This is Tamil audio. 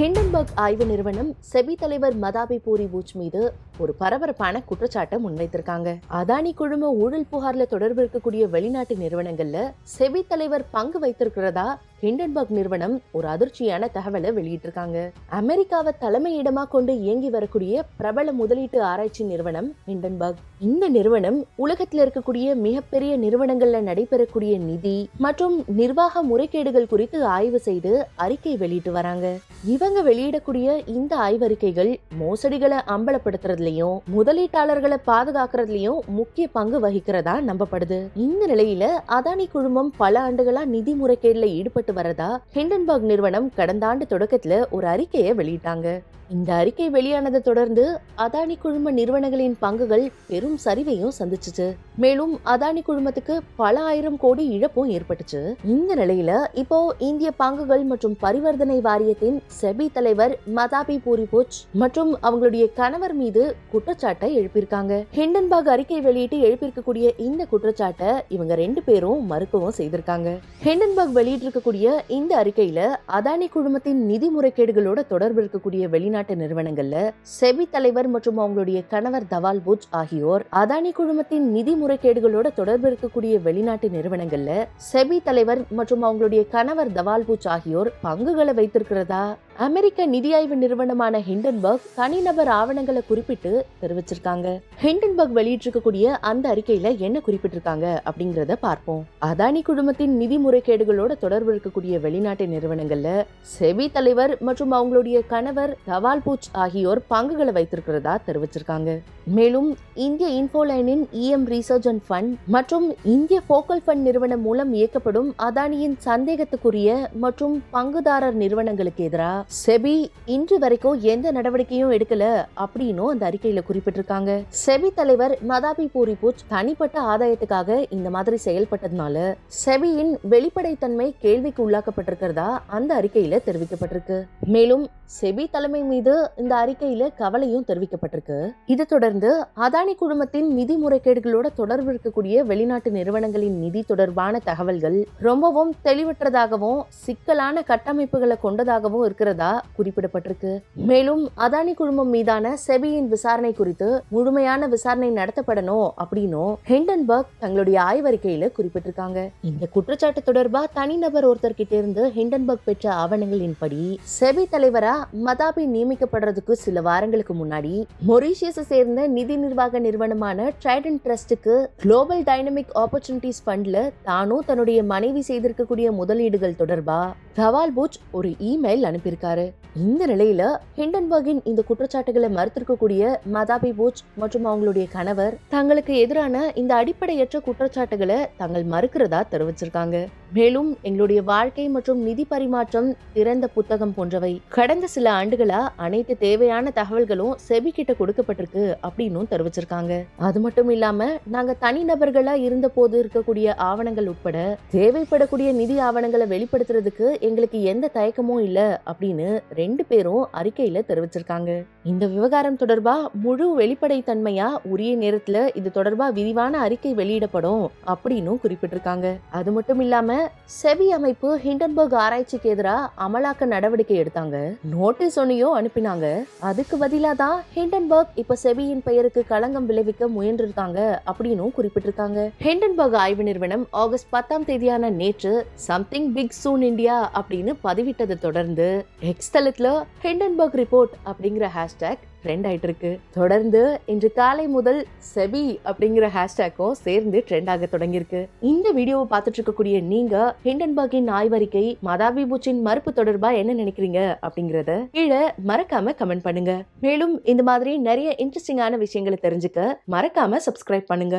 ஹிண்டன்பர்க் ஆய்வு நிறுவனம் செபி தலைவர் மதாபி பூரி பூச் மீது ஒரு பரபரப்பான குற்றச்சாட்டை முன்வைத்திருக்காங்க. அதானி குழும ஊழல் புகார்ல தொடர்பு இருக்கக்கூடிய வெளிநாட்டு நிறுவனங்கள்ல செபி தலைவர் பங்கு வைத்திருக்கிறதா ஹிண்டன்பர்க் நிறுவனம் ஒரு அதிர்ச்சியான தகவலை வெளியிட்டிருக்காங்க. அமெரிக்காவை தலைமையிடமா கொண்டு இயங்கி வரக்கூடிய பிரபல முதலீட்டு ஆராய்ச்சி நிறுவனம் ஹிண்டன்பர்க். இந்த நிறுவனம் உலகத்தில் இருக்கக்கூடிய மிகப்பெரிய நிறுவனங்கள்ல நடைபெறக்கூடிய நிதி மற்றும் நிர்வாக முறைகேடுகள் குறித்து ஆய்வு செய்து அறிக்கை வெளியிட்டு வராங்க. இவங்க வெளியிடக்கூடிய இந்த ஆய்வறிக்கைகள் மோசடிகளை அம்பலப்படுத்துறதுல பண்றதுலயும் முதலீட்டாளர்களை பாதுகாக்கிறதுலயும் முக்கிய பங்கு வகிக்கிறதா நம்பப்படுது. இந்த நிலையில அதானி குழுமம் பல ஆண்டுகளா நிதி முறைகேடுல ஈடுபட்டு வரதா ஹிண்டன்பர்க் நிறுவனம் கடந்த ஆண்டு தொடக்கத்துல ஒரு அறிக்கையை வெளியிட்டாங்க. இந்த அறிக்கை வெளியானதை தொடர்ந்து அதானி குழும நிறுவனங்களின் பங்குகள் பெரும் சரிவையும் சந்திச்சுச்சு. மேலும் அதானி குழுமத்துக்கு பல ஆயிரம் கோடி இழப்பும் ஏற்பட்டுச்சு. இந்த நிலையில இப்போ இந்திய பங்குகள் மற்றும் பரிவர்த்தனை வாரியத்தின் செபி தலைவர் மதாபி பூரிபோச் மற்றும் அவங்களுடைய கணவர் மீது குற்றச்சாட்டை எழுப்பியிருக்காங்க. ஹிண்டன்பர்க் அறிக்கை வெளியிட்டு எழுப்பியிருக்கக்கூடிய இந்த குற்றச்சாட்டை இவங்க ரெண்டு பேரும் மறுக்கவும் செய்திருக்காங்க. ஹிண்டன்பர்க் வெளியிட்டிருக்கக்கூடிய இந்த அறிக்கையில அதானி குழுமத்தின் நிதி முறைகேடுகளோட தொடர்பு இருக்கக்கூடிய வெளிநாட்டு நிறுவனங்கள்ல செபி தலைவர் மற்றும் அவங்களுடைய கணவர் தவால் போஜ் ஆகியோர் அதானி குழுமத்தின் நிதி முறைகேடுகளோட தொடர்பு இருக்கக்கூடிய வெளிநாட்டு நிறுவனங்கள்ல செபி தலைவர் மற்றும் அவங்களுடைய கணவர் தவால் பூச் ஆகியோர் பங்குகளை வைத்திருக்கிறதா? அமெரிக்க நிதி ஆய்வு நிறுவனமான ஹிண்டன்பர்க் தனிநபர் ஆவணங்களை குறிப்பிட்டு தெரிவிச்சிருக்காங்க. ஹிண்டன்பர்க் வெளியிட்டிருக்கக்கூடிய அந்த அறிக்கையில என்ன குறிப்பிட்டிருக்காங்க அப்படிங்கறத பார்ப்போம். அதானி குழுமத்தின் நிதி முறைகேடுகளோட தொடர்பு இருக்கக்கூடிய வெளிநாட்டு நிறுவனங்கள்ல செபி தலைவர் மற்றும் அவங்களுடைய கணவர் தவால் பூச் ஆகியோர் பங்குகளை வைத்திருக்கிறதா தெரிவிச்சிருக்காங்க. மேலும் இந்திய இன்ஃபோலைனின் இஎம் ரீசர்ச் அண்ட் ஃபண்ட் மற்றும் இந்திய ஃபோக்கல் ஃபண்ட் நிறுவனம் மூலம் இயக்கப்படும் அதானியின் சந்தேகத்துக்குரிய மற்றும் பங்குதாரர் நிறுவனங்களுக்கு எதிராக செபி இன்று வரைக்கும் எந்த நடவடிக்கையும் எடுக்கல அப்படின்னும் அந்த அறிக்கையில குறிப்பிட்டிருக்காங்க. செபி தலைவர் மதாபி பூரி பூச் தனிப்பட்ட ஆதாயத்துக்காக இந்த மாதிரி செயல்பட்டதுனால செபியின் வெளிப்படைத்தன்மை கேள்விக்கு உள்ளாக்கப்பட்டிருக்கிறதா அந்த அறிக்கையில தெரிவிக்கப்பட்டிருக்கு. மேலும் செபி தலைமை மீது இந்த அறிக்கையில கவலையும் தெரிவிக்கப்பட்டிருக்கு. இது தொடர்ந்து அதானி குழுமத்தின் நிதி முறைகேடுகளோட தொடர்பு இருக்கக்கூடிய வெளிநாட்டு நிறுவனங்களின் நிதி தொடர்பான தகவல்கள் ரொம்பவும் தெளிவற்றதாகவும் சிக்கலான கட்டமைப்புகளை கொண்டதாகவும் இருக்கிறது. குறிப்பிடப்பட்டிருக்கு. மேலும் அதானி குழுமம் மீதான செபியின் விசாரணை குறித்து முழுமையான விசாரணை நடத்தப்படணும் அப்படின்னும் ஹிண்டன்பர்க் தங்களுடைய ஆய்வறிக்கையில குறிப்பிட்டிருக்காங்க. இந்த குற்றச்சாட்டு தொடர்பா தனிநபர் ஒருத்தர் கிட்ட இருந்து ஹிண்டன்பர்க் பெற்ற ஆவணங்களின்படி செபி தலைவரா மதாபி நியமிக்கப்படுறதுக்கு சில வாரங்களுக்கு முன்னாடி மொரீஷியஸை சேர்ந்த நிதி நிர்வாக நிறுவனமான ட்ரைடன் ட்ரஸ்டுக்கு குளோபல் டைனமிக் ஆப்பர்ச்சுனிட்டிஸ் ஃபண்ட்ல தானும் தன்னுடைய மனைவி செய்திருக்கக்கூடிய முதலீடுகள் தொடர்பா தவால் போச் ஒரு இமெயில் அனுப்பியிருக்காரு. இந்த நிலையில ஹிண்டன்பர்கின் இந்த குற்றச்சாட்டுகளை மறுத்திருக்கக்கூடிய மதாபி போச் மற்றும் அவங்களுடைய கணவர் தங்களுக்கு எதிரான இந்த அடிப்படையற்ற குற்றச்சாட்டுகளை தாங்கள் மறுக்கிறதா தெரிவிச்சிருக்காங்க. மேலும் எங்களுடைய வாழ்க்கை மற்றும் நிதி பரிமாற்றம் திறந்த புத்தகம் போன்றவை. கடந்த சில ஆண்டுகளா அனைத்து தேவையான தகவல்களும் செபி கிட்ட கொடுக்கப்பட்டிருக்கு அப்படின்னும் தெரிவிச்சிருக்காங்க. அது மட்டும் இல்லாம நாங்க தனிநபர்களா இருந்த போது இருக்கக்கூடிய ஆவணங்கள் உட்பட தேவைப்படக்கூடிய நிதி ஆவணங்களை வெளிப்படுத்துறதுக்கு எங்களுக்கு எந்த தயக்கமும் இல்ல அப்படின்னு ரெண்டு பேரும் அறிக்கையில தெரிவிச்சிருக்காங்க. இந்த விவகாரம் தொடர்பா முழு வெளிப்படைத்தன்மையா உரிய நேரத்துல இது தொடர்பா விரிவான அறிக்கை வெளியிடப்படும் அப்படின்னும் குறிப்பிட்டிருக்காங்க. அது மட்டும் இல்லாம செபி அமைப்பு ஹிண்டன்பர்க் ஆராய்ச்சிக்கு எதிராக அமலாக்க நடவடிக்கை எடுத்தாங்க. நோட்டீஸ் ஒன்னையும் அனுப்பினாங்க. அதுக்கு பதிலாக தான் ஹிண்டன்பர்க் இப்ப செபியின் பெயருக்கு களங்கம் விளைவிக்க முயன்றிருக்காங்க அப்படின்னும் குறிப்பிட்டிருக்காங்க. ஹிண்டன்பர்க் ஆய்வு நிறுவனம் ஆகஸ்ட் பத்தாம் தேதியான நேற்று சம்திங் பிக் சூன் இந்தியா அப்படின்னு பதிவிட்டதை தொடர்ந்து. எக்ஸ் தளத்துல ஹிண்டன்பர்க் ரிப்போர்ட் அப்படிங்கிற ஹேஷ்டேக் ட்ரெண்ட் ஆகிட்டு இருக்கு தொடர்ந்து இன்று காலை முதல் செபி அப்படிங்கிற ஹேஷ்டேக்கும் சேர்ந்து ட்ரெண்ட் ஆக தொடங்கியிருக்கு. இந்த வீடியோவை பார்த்துட்டு இருக்கக்கூடிய நீங்க ஹிண்டன்பர்கின் ஆய்வறிக்கை மதாபி பூச்சின் மறுப்பு தொடர்பா என்ன நினைக்கிறீங்க அப்படிங்கறத கீழே மறக்காம கமெண்ட் பண்ணுங்க. மேலும் இந்த மாதிரி நிறைய இன்ட்ரெஸ்டிங்கான விஷயங்களை தெரிஞ்சுக்க மறக்காம சப்ஸ்கிரைப் பண்ணுங்க.